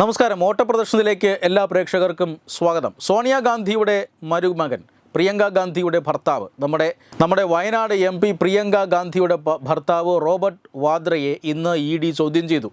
നമസ്കാരം. ഓട്ടപ്രദർശനത്തിലേക്ക് എല്ലാ പ്രേക്ഷകർക്കും സ്വാഗതം. സോണിയാഗാന്ധിയുടെ മരുമകൻ പ്രിയങ്ക ഗാന്ധിയുടെ ഭർത്താവ്. നമ്മുടെ നമ്മുടെ വയനാട് എം പി പ്രിയങ്ക ഗാന്ധിയുടെ ഭർത്താവ് റോബർട്ട് വാദ്രയെ ഇന്ന് ഇ ഡി ചോദ്യം ചെയ്തു.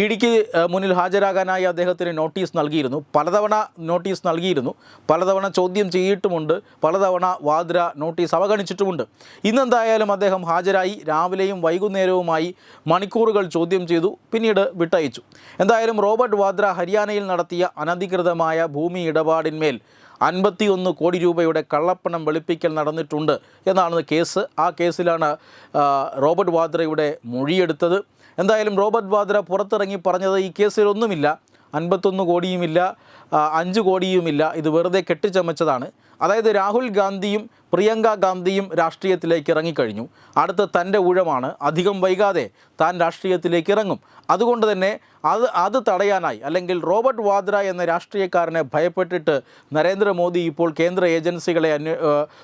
ഇ ഡിക്ക് മുന്നിൽ ഹാജരാകാനായി അദ്ദേഹത്തിന് നോട്ടീസ് നൽകിയിരുന്നു. പലതവണ നോട്ടീസ് നൽകിയിരുന്നു. പലതവണ ചോദ്യം ചെയ്തിട്ടുമുണ്ട്. പലതവണ വാദ്ര നോട്ടീസ് അവഗണിച്ചിട്ടുമുണ്ട്. ഇന്നെന്തായാലും അദ്ദേഹം ഹാജരായി. രാവിലെയും വൈകുന്നേരവുമായി മണിക്കൂറുകൾ ചോദ്യം ചെയ്തു. പിന്നീട് വിട്ടയച്ചു. എന്തായാലും റോബർട്ട് വാദ്ര ഹരിയാനയിൽ നടത്തിയ അനധികൃതമായ ഭൂമി ഇടപാടിന്മേൽ അൻപത്തിയൊന്ന് കോടി രൂപയുടെ കള്ളപ്പണം വെളുപ്പിക്കൽ നടന്നിട്ടുണ്ട് എന്നാണ് കേസ്. ആ കേസിലാണ് റോബർട്ട് വാദ്രയുടെ മൊഴിയെടുത്തത്. എന്തായാലും റോബർട്ട് വാദ്ര പുറത്തിറങ്ങി പറഞ്ഞത് ഈ കേസിലൊന്നുമില്ല. അൻപത്തൊന്ന് കോടിയുമില്ല. അഞ്ച് കോടിയുമില്ല. ഇത് വെറുതെ കെട്ടിച്ചമച്ചതാണ്. അതായത് രാഹുൽ ഗാന്ധിയും പ്രിയങ്ക ഗാന്ധിയും രാഷ്ട്രീയത്തിലേക്ക് ഇറങ്ങിക്കഴിഞ്ഞു. അടുത്ത തന്റെ ഊഴമാണ്. അധികം വൈകാതെ താൻ രാഷ്ട്രീയത്തിലേക്ക് ഇറങ്ങും. അതുകൊണ്ട് തന്നെ അത് അത് തടയാനായി അല്ലെങ്കിൽ റോബർട്ട് വാദ്ര എന്ന രാഷ്ട്രീയക്കാരനെ ഭയപ്പെട്ടിട്ട് നരേന്ദ്രമോദി ഇപ്പോൾ കേന്ദ്ര ഏജൻസികളെ അന്വേ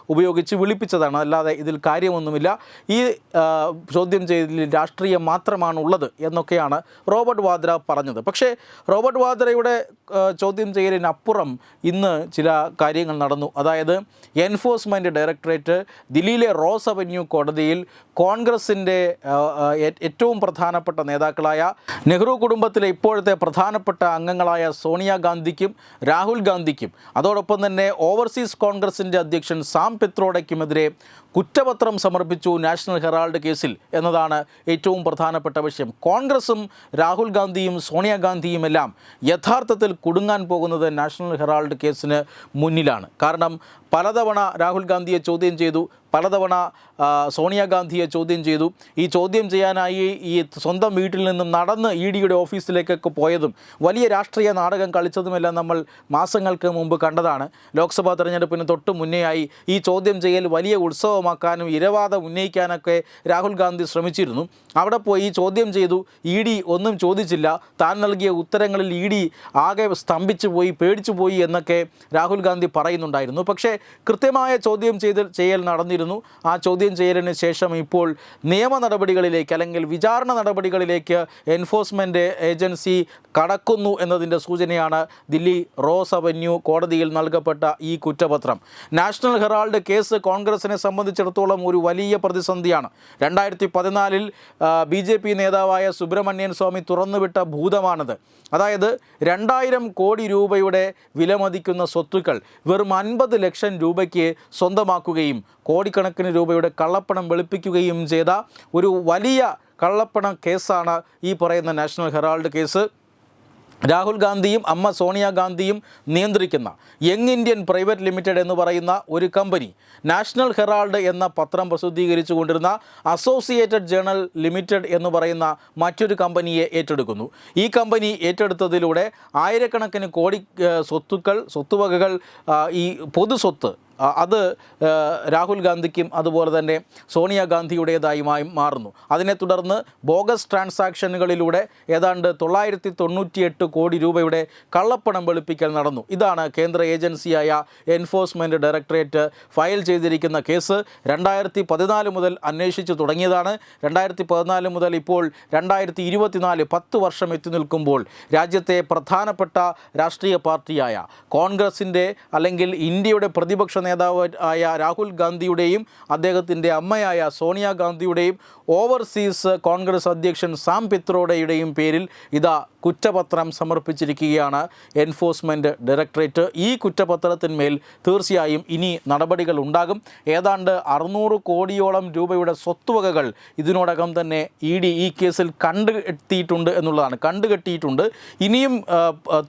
ഉപയോഗിച്ച് വിളിപ്പിച്ചതാണ്. അല്ലാതെ ഇതിൽ കാര്യമൊന്നുമില്ല. ഈ ചോദ്യം ചെയ്തതിൽ രാഷ്ട്രീയം മാത്രമാണുള്ളത് എന്നൊക്കെയാണ് റോബർട്ട് വാദ്ര പറഞ്ഞത്. പക്ഷേ റോബർട്ട് വാദ്രയുടെ ചോദ്യം ചെയ്യലിനപ്പുറം ഇന്ന് ചില കാര്യങ്ങൾ നടന്നു. അതായത് എൻഫോഴ്സ്മെന്റ് ഡയറക്ടറേറ്റ് ദില്ലിയിലെ റോസ് അവന്യൂ കോടതിയിൽ കോൺഗ്രസിന്റെ ഏറ്റവും പ്രധാനപ്പെട്ട നേതാക്കളായ നെഹ്റു കുടുംബത്തിലെ ഇപ്പോഴത്തെ പ്രധാനപ്പെട്ട അംഗങ്ങളായ സോണിയാഗാന്ധിക്കും രാഹുൽ ഗാന്ധിക്കും അതോടൊപ്പം തന്നെ ഓവർസീസ് കോൺഗ്രസിന്റെ അധ്യക്ഷൻ സാം പിത്രോഡയ്ക്കുമെതിരെ കുറ്റപത്രം സമർപ്പിച്ചു നാഷണൽ ഹെറാൾഡ് കേസിൽ എന്നതാണ് ഏറ്റവും പ്രധാനപ്പെട്ട വിഷയം. കോൺഗ്രസും രാഹുൽ ഗാന്ധിയും സോണിയാഗാന്ധിയും എല്ലാം യഥാർത്ഥത്തിൽ കുടുങ്ങാൻ പോകുന്നത് നാഷണൽ ഹെറാൾഡ് കേസിന് മുന്നിലാണ്. കാരണം പലതവണ രാഹുൽ ഗാന്ധിയെ ചോദ്യം ചെയ്തു പലതവണ സോണിയാഗാന്ധിയെ ചോദ്യം ചെയ്തു. ഈ ചോദ്യം ചെയ്യാനായി ഈ സ്വന്തം വീട്ടിൽ നിന്നും നടന്ന് ഇ ഡിയുടെ ഓഫീസിലേക്കൊക്കെ പോയതും വലിയ രാഷ്ട്രീയ നാടകം കളിച്ചതുമെല്ലാം നമ്മൾ മാസങ്ങൾക്ക് മുമ്പ് കണ്ടതാണ്. ലോക്സഭാ തെരഞ്ഞെടുപ്പിന് തൊട്ട് മുന്നേയായി ഈ ചോദ്യം ചെയ്യൽ വലിയ ഉത്സവമാക്കാനും ഇരവാദം ഉന്നയിക്കാനൊക്കെ രാഹുൽ ഗാന്ധി ശ്രമിച്ചിരുന്നു. അവിടെ പോയി ഈ ചോദ്യം ചെയ്തു. ഇ ഡി ഒന്നും ചോദിച്ചില്ല. താൻ നൽകിയ ഉത്തരങ്ങളിൽ ഇ ഡി ആകെ സ്തംഭിച്ചു പോയി പേടിച്ചു പോയി എന്നൊക്കെ രാഹുൽ ഗാന്ധി പറയുന്നുണ്ടായിരുന്നു. പക്ഷേ കൃത്യമായ ചോദ്യം ചെയ്ത് ചെയ്യൽ നടന്നിരുന്നു ആ ചോദ്യം ചെയ്യലിന് ശേഷം ഇപ്പോൾ നിയമ നടപടികളിലേക്ക് അല്ലെങ്കിൽ വിചാരണ നടപടികളിലേക്ക് എൻഫോഴ്സ്മെന്റ് ഏജൻസി കടക്കുന്നു എന്നതിന്റെ സൂചനയാണ് ദില്ലി റോസ് അവന്യൂ കോടതിയിൽ നൽകപ്പെട്ട ഈ കുറ്റപത്രം. നാഷണൽ ഹെറാൾഡ് കേസ് കോൺഗ്രസിനെ സംബന്ധിച്ചിടത്തോളം ഒരു വലിയ പ്രതിസന്ധിയാണ്. രണ്ടായിരത്തി പതിനാലിൽ ബി ജെ പി നേതാവായ സുബ്രഹ്മണ്യൻ സ്വാമി തുറന്നുവിട്ട ഭൂതമാണത്. അതായത് രണ്ടായിരം കോടി രൂപയുടെ വിലമതിക്കുന്ന സ്വത്തുക്കൾ വെറും അൻപത് ലക്ഷം രൂപയ്ക്ക് സ്വന്തമാക്കുകയും കോടിക്കണക്കിന് രൂപയുടെ കള്ളപ്പണം വെളുപ്പിക്കുകയും ചെയ്ത ഒരു വലിയ കള്ളപ്പണ കേസാണ് ഈ പറയുന്ന നാഷണൽ ഹെറാൾഡ് കേസ്. രാഹുൽ ഗാന്ധിയും അമ്മ സോണിയാഗാന്ധിയും നിയന്ത്രിക്കുന്ന യങ് ഇന്ത്യൻ പ്രൈവറ്റ് ലിമിറ്റഡ് എന്ന് പറയുന്ന ഒരു കമ്പനി നാഷണൽ ഹെറാൾഡ് എന്ന പത്രം പ്രസിദ്ധീകരിച്ചു കൊണ്ടിരുന്ന അസോസിയേറ്റഡ് ജേണൽ ലിമിറ്റഡ് എന്ന് പറയുന്ന മറ്റൊരു കമ്പനിയെ ഏറ്റെടുക്കുന്നു. ഈ കമ്പനി ഏറ്റെടുത്തതിലൂടെ ആയിരക്കണക്കിന് കോടി സ്വത്തുക്കൾ സ്വത്തുവകകൾ ഈ പൊതുസ്വത്ത് ആ, അത് രാഹുൽ ഗാന്ധിക്കും അതുപോലെ തന്നെ സോണിയാഗാന്ധിയുടേതായി മാറുന്നു. അതിനെ തുടർന്ന് ബോഗസ് ട്രാൻസാക്ഷനുകളിലൂടെ ഏതാണ്ട് തൊള്ളായിരത്തി തൊണ്ണൂറ്റിയെട്ട് കോടി രൂപയുടെ കള്ളപ്പണം വെളുപ്പിക്കൽ നടന്നു. ഇതാണ് കേന്ദ്ര ഏജൻസിയായ എൻഫോഴ്സ്മെന്റ് ഡയറക്ടറേറ്റ് ഫയൽ ചെയ്തിരിക്കുന്ന കേസ്. രണ്ടായിരത്തി പതിനാല് മുതൽ അന്വേഷിച്ചു തുടങ്ങിയതാണ്. രണ്ടായിരത്തി പതിനാല് മുതൽ ഇപ്പോൾ രണ്ടായിരത്തി ഇരുപത്തിനാല് പത്ത് വർഷം എത്തി നിൽക്കുമ്പോൾ രാജ്യത്തെ പ്രധാനപ്പെട്ട രാഷ്ട്രീയ പാർട്ടിയായ കോൺഗ്രസിന്റെ അല്ലെങ്കിൽ ഇന്ത്യയുടെ പ്രതിപക്ഷ നേതാവ് ആയ രാഹുൽ ഗാന്ധിയുടെയും അദ്ദേഹത്തിന്റെ അമ്മയായ സോണിയാഗാന്ധിയുടെയും ഓവർസീസ് കോൺഗ്രസ് അധ്യക്ഷൻ സാം പിത്രോഡയുടെയും പേരിൽ ഇതാ കുറ്റപത്രം സമർപ്പിച്ചിരിക്കുകയാണ് എൻഫോഴ്സ്മെന്റ് ഡയറക്ടറേറ്റ്. ഈ കുറ്റപത്രത്തിന്മേൽ തീർച്ചയായും ഇനി നടപടികൾ ഉണ്ടാകും. ഏതാണ്ട് അറുന്നൂറ് കോടിയോളം രൂപയുടെ സ്വത്തുവകകൾ ഇതിനോടകം തന്നെ ഇ ഡി ഈ കേസിൽ കണ്ടുകെട്ടിയിട്ടുണ്ട് എന്നുള്ളതാണ്. കണ്ടുകെട്ടിയിട്ടുണ്ട്. ഇനിയും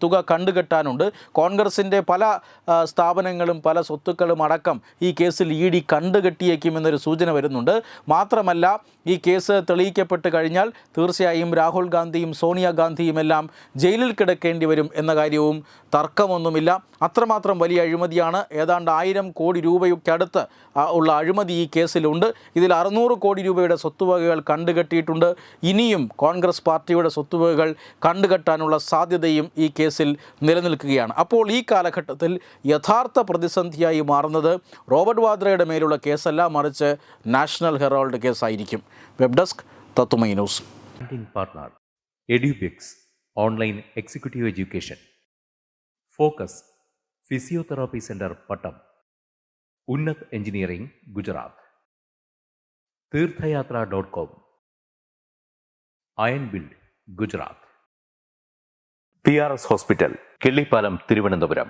തുക കണ്ടുകെട്ടാനുണ്ട്. കോൺഗ്രസിന്റെ പല സ്ഥാപനങ്ങളും പല സ്വത്തുക്കളും അടക്കം ഈ കേസിൽ ഇ ഡി കണ്ടുകെട്ടിയേക്കുമെന്നൊരു സൂചന വരുന്നുണ്ട്. മാത്രമല്ല ഈ കേസ് തെളിയിക്കപ്പെട്ട് കഴിഞ്ഞാൽ തീർച്ചയായും രാഹുൽ ഗാന്ധിയും സോണിയാഗാന്ധിയും എല്ലാം ജയിലിൽ കിടക്കേണ്ടി വരും എന്ന കാര്യവും തർക്കമൊന്നുമില്ല. അത്രമാത്രം വലിയ അഴിമതിയാണ്. ഏതാണ്ട് ആയിരം കോടി രൂപയ്ക്കടുത്ത് ഉള്ള അഴിമതി ഈ കേസിലുണ്ട്. ഇതിൽ അറുന്നൂറ് കോടി രൂപയുടെ സ്വത്തുവകകൾ കണ്ടുകെട്ടിയിട്ടുണ്ട്. ഇനിയും കോൺഗ്രസ് പാർട്ടിയുടെ സ്വത്തുവകകൾ കണ്ടുകെട്ടാനുള്ള സാധ്യതയും ഈ കേസിൽ നിലനിൽക്കുകയാണ്. അപ്പോൾ ഈ കാലഘട്ടത്തിൽ യഥാർത്ഥ പ്രതിസന്ധിയായി മാറുന്നത്. റോബർട്ട് വാദ്രയുടെ മേലുള്ള കേസല്ല മറിച്ച് നാഷണൽ ഹെറാൾഡ് കേസായിരിക്കും. വെബ് ഡെസ്ക് തത്തുമൈ news. Online executive education focus physiotherapy centre Pattom Unnat engineering Gujarat Theerthayathra dot com iron build Gujarat P R S hospital Killipalam Thiruvananthapuram